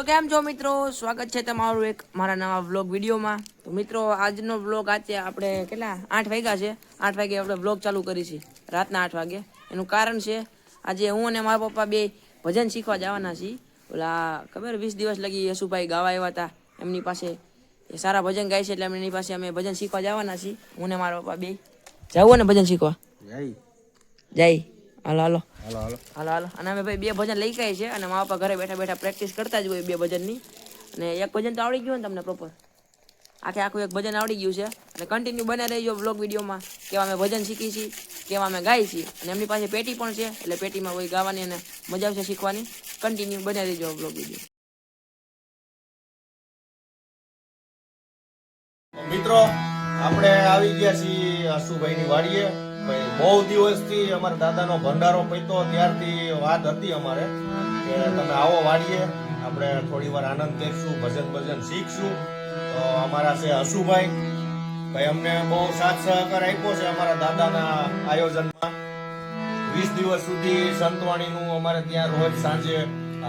તો કેમ છો મિત્રો? સ્વાગત છે તમારું એક મારા નવા વ્લોગ વિડીયોમાં. તો મિત્રો આજનો વ્લોગ આજે આપણે કેટલા? આઠ વાગ્યા છે. આઠ વાગે આપણે વ્લોગ ચાલુ કરી છે રાતના આઠ વાગે. એનું કારણ છે આજે હું અને મારા પપ્પા બે ભજન શીખવા જવાના છીએ. ઓલા ખબર? વીસ દિવસ લગી યશુભાઈ ગાવા આવ્યા હતા. એમની પાસે એ સારા ભજન ગાય છે એટલે એમની પાસે અમે ભજન શીખવા જવાના છીએ. હું ને મારા પપ્પા બે. જવું ને ભજન શીખવા. જય. હાલો હાલો. હાલો હાલો. હાલો હાલો. અને અમે ભાઈ બે ભજન લઈ ગયા છે અને મારા પપ્પા ઘરે બેઠા બેઠા પ્રેક્ટિસ કરતા જ હોય બે ભજનની. અને એક ભજન તો આવડી ગયું ને તમને પ્રોપર આખે આખું એક ભજન આવડી ગયું છે. અને કન્ટિન્યુ બને રહીજો બ્લોગ વિડીયોમાં. કેવા અમે ભજન શીખી છીએ કેવા અમે ગાઈ છીએ. અને એમની પાસે પેટી પણ છે એટલે પેટીમાં કોઈ ગાવાની અને મજા આવશે શીખવાની. કન્ટિન્યુ બને રહીજો બ્લોગ વીડિયો. મિત્રો આપણે આવી ગયા છીએ આશુભાઈની વાડીએ. બહુ દિવસથી અમારા દાદાનો ભંડારો પૈતો ત્યારથી વાત હતી અમારે કે તમે આવો વાડીએ, આપણે થોડી વાર આનંદ કરીશું, ભજન ભજન શીખશું. તો અમારા છે હસુભાઈ. ભાઈ, અમને બહુ સાથ સહકાર આપ્યો છે અમારા દાદાના આયોજનમાં. વીસ દિવસ સુધી સંતવાણીનું અમારે ત્યાં રોજ સાંજે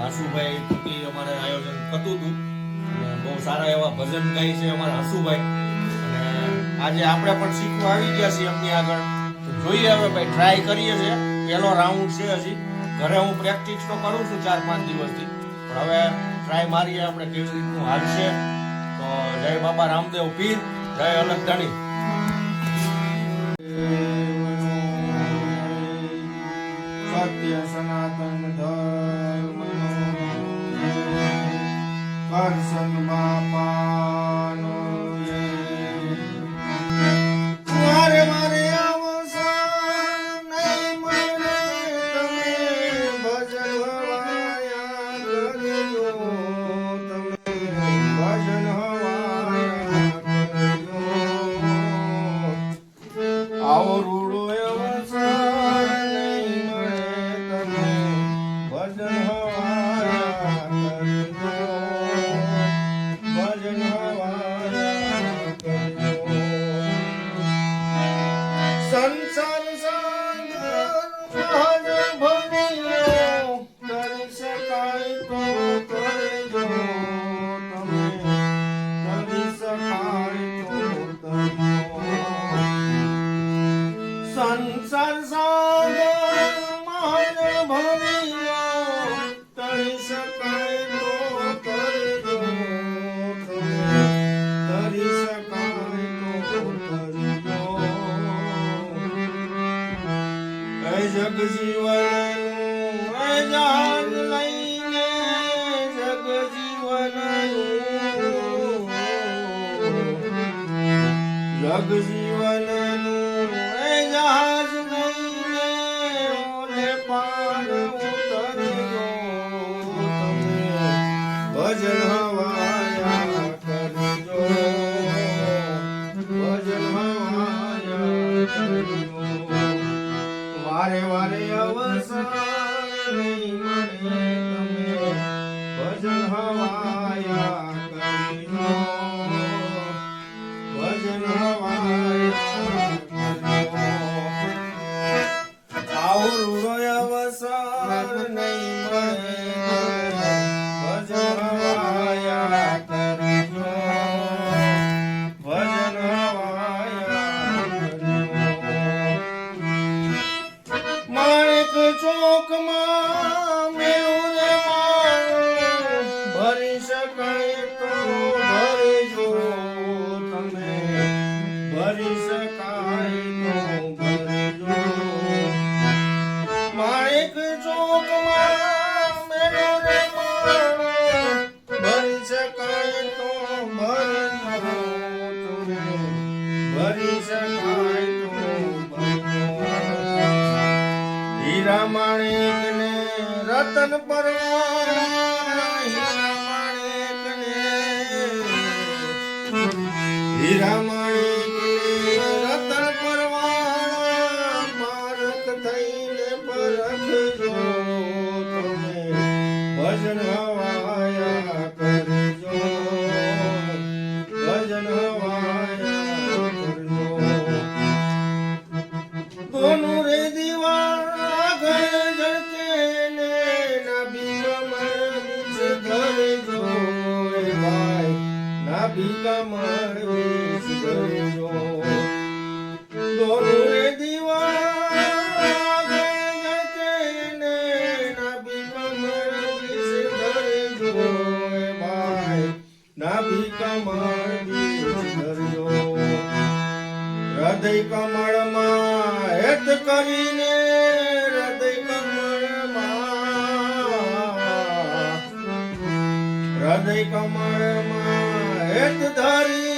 હસુભાઈ થકી અમારે આયોજન થતું હતું. બહુ સારા એવા ભજન ગાય છે અમારા હસુભાઈ. અને આજે આપણે પણ શીખવા આવી ગયા છીએ એમની આગળ. જોઈએ હવે ભાઈ ટ્રાય કરીએ છીએ. પહેલો રાઉન્ડ છે હજી. ઘરે હું પ્રેક્ટિસ તો કરું છું ચાર પાંચ દિવસથી. પણ હવે ટ્રાય મારીએ આપણે કેવી રીતનું હાલશે તો જય બાબા રામદેવ પીર, જય અલગ ધણી. ભજન હવાયા રતન નાભી કમળ ધર્યો. હૃદય કમળમાં હેત કરીને હૃદય કમળમાં હૃદય કમળમાં હેત ધરી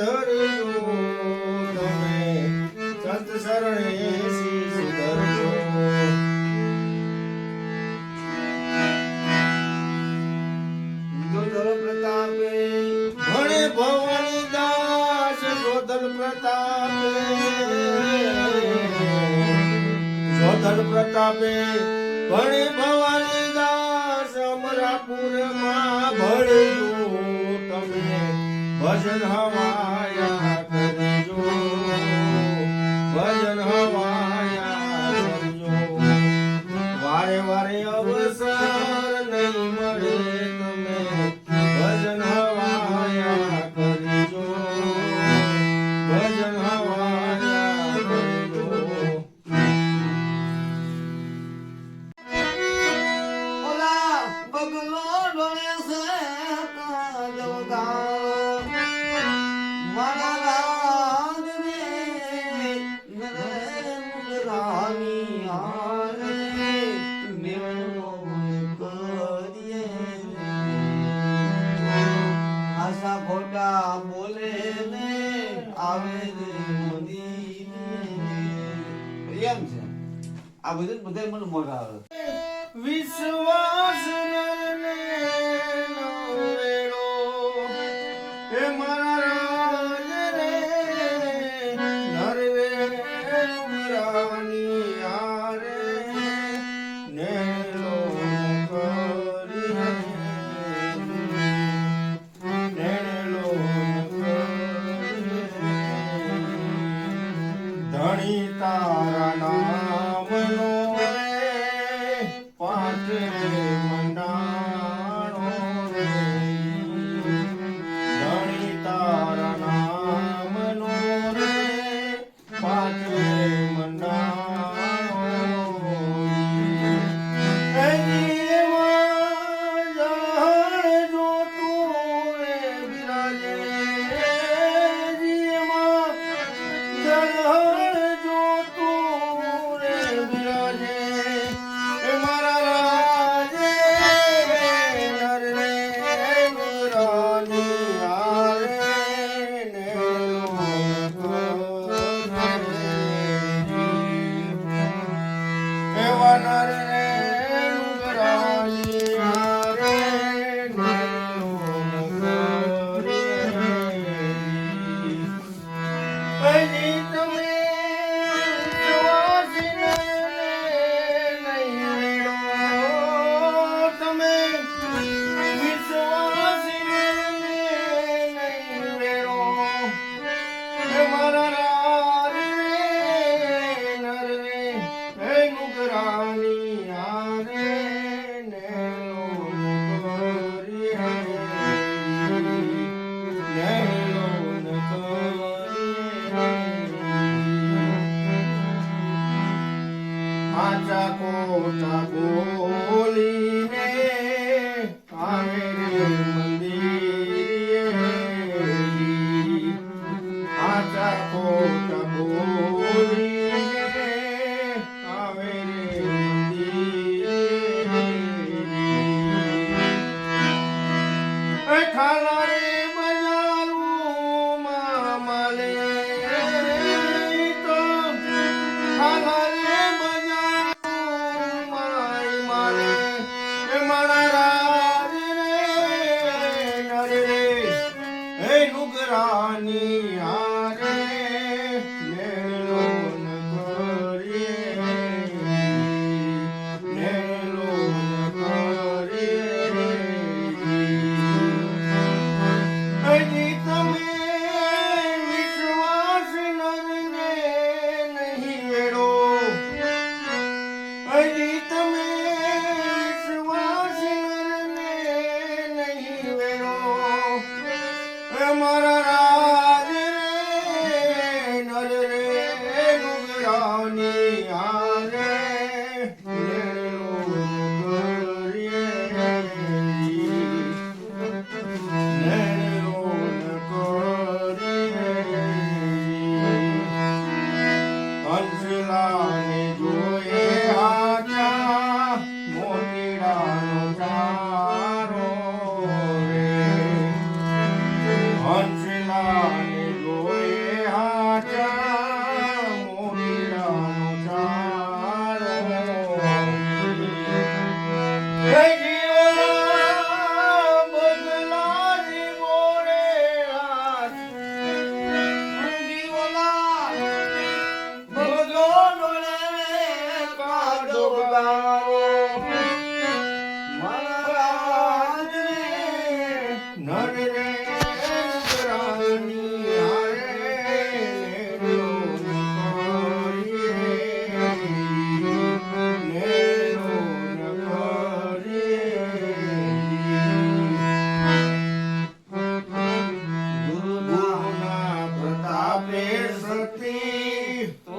ધરી જો તમે સંત શરણે શીશ ધરજો જોધલ પ્રતાપે ભણે ભવાની દાસ જોધલ પ્રતાપે અમરાપુરમાં ભણ્યું તમે Başır havaya muy. Bye. Reza-te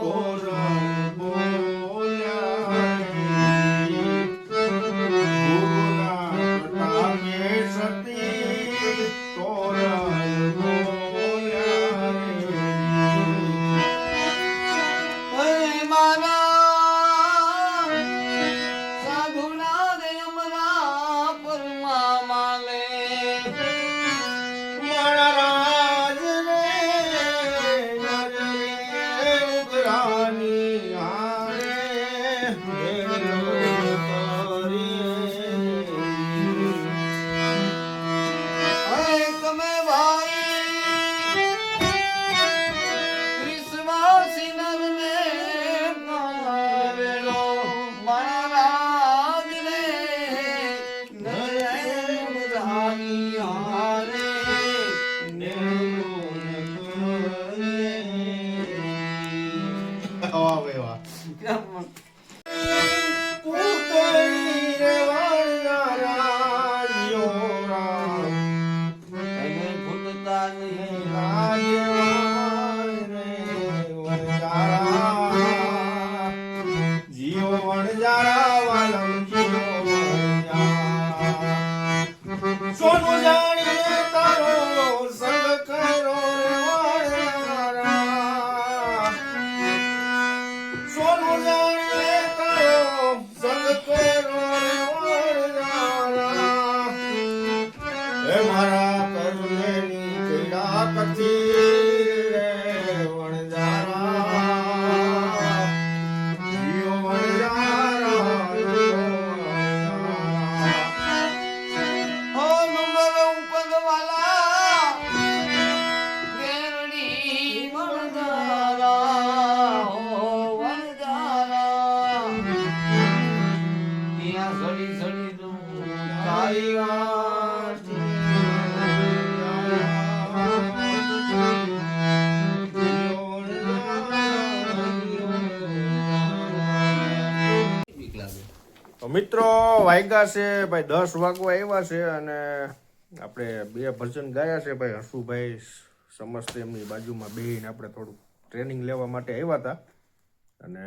મિત્રો, વાગ્યા છે, ભાઈ દસ વાગવા આવ્યા છે અને આપણે બે ભજન ગાયા છે, ભાઈ હસુભાઈ સમસ્ત એમની બાજુમાં બેહીને આપણે થોડુંક ટ્રેનિંગ લેવા માટે આવ્યા હતા. અને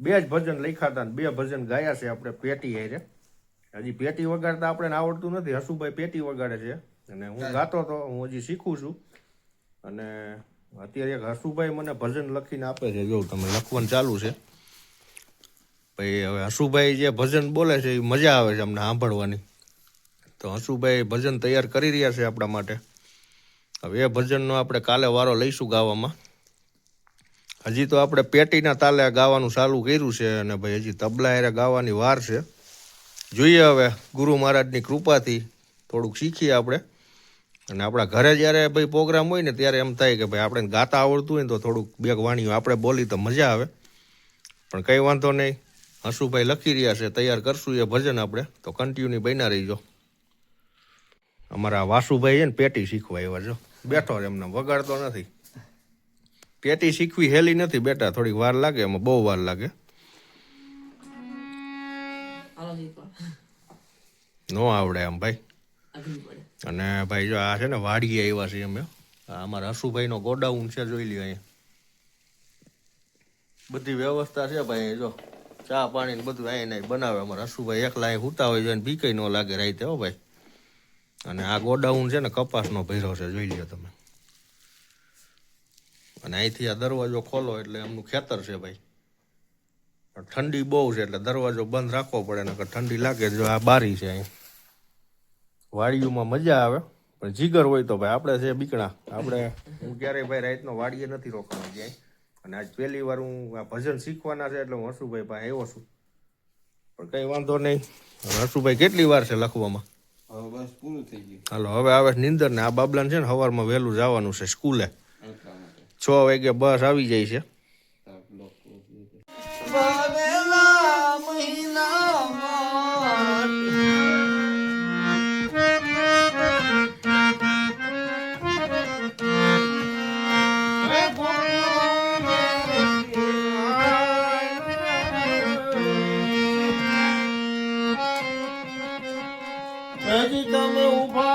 બે જ ભજન લખ્યા હતા બે ભજન ગાયા છે, આપણે પેટી હારે. હજી પેટી વગાડતા આપણે આવડતું નથી. હસુભાઈ પેટી વગાડે છે. અને હું ગાતો તો હું હજી શીખું છું. અને અત્યારે એક હસુભાઈ મને ભજન લખીને આપે છે. જો તમે લખવાનું ચાલુ છે. ભાઈ હવે હસુભાઈ જે ભજન બોલે છે એ મજા આવે છે અમને સાંભળવાની. તો હસુભાઈ ભજન તૈયાર કરી રહ્યા છે આપણા માટે. હવે એ ભજનનો આપણે કાલે વારો લઈશું ગાવામાં. હજી તો આપણે પેટીના તાલે ગાવાનું ચાલુ કર્યું છે અને ભાઈ હજી તબલા એરે ગાવાની વાર છે. જોઈએ હવે, ગુરુ મહારાજની કૃપાથી થોડુંક શીખીએ આપણે. અને આપણા ઘરે જ્યારે ભાઈ પ્રોગ્રામ હોય ને, ત્યારે એમ થાય કે ભાઈ આપણે ગાતા આવડતું હોય ને તો થોડુંક બે વાણીઓ આપણે બોલી તો મજા આવે. પણ કંઈ વાંધો નહીં, હસુભાઈ લખી રહ્યા છે, તૈયાર કરશું એ ભજન આપણે. તો કન્ટિન્યુ બન્યા રહીજો. અમારા વાસુભાઈ છે ને, પેટી શીખવા આવ્યા જો બેઠો છે એમને, વગાડતો નથી. પેટી શીખવી હેલી નથી બેટા, થોડીક વાર લાગે, એમાં બહુ વાર લાગે. નો આવડે આમ ભાઈ. અને ભાઈ જો આ છે ને વાડીએ આવ્યા છીએ અમે. અમારા અમારા હસુભાઈનો ગોડાઉન છે જોઈ લ્યો અહીંયા. બધી વ્યવસ્થા છે ભાઈ જો. ચા પાણી ને બધું અહીં નહીં બનાવે. અમારા હસુભાઈ એકલા અહીં હુતા હોય છે બીકઈ ન લાગે રાઈતે હો ભાઈ. અને આ ગોડાઉન છે ને કપાસનો ભૈરો છે જોઈ લ્યો તમે. અને અહીંથી આ દરવાજો ખોલો એટલે એમનું ખેતર છે ભાઈ. ઠંડી બહુ છે એટલે દરવાજો બંધ રાખવો પડે ને ઠંડી લાગે જો આ બારી છે અહીં. વાડીઓમાં મજા આવે. પણ જીગર હોય તો ભાઈ આપણે છે બીકણા. આપણે હું ક્યારેય ભાઈ રાતનો વાડીએ નથી રોકાવાનો જાય અને આજ પહેલી વાર હું આ ભજન શીખવાના છે એટલે હું હસુભાઈ પાસે આવ્યો છું. પણ કંઈ વાંધો નહીં. હવે હસુભાઈ કેટલી વાર છે લખવામાં? હવે બસ પૂરું થઈ ગયું. હાલો હવે આવે નિંદર ને આ બાબલાને છે ને સવારમાં વહેલું જવાનું છે સ્કૂલે. છ વાગે બસ આવી જાય છે. não tão meu pai.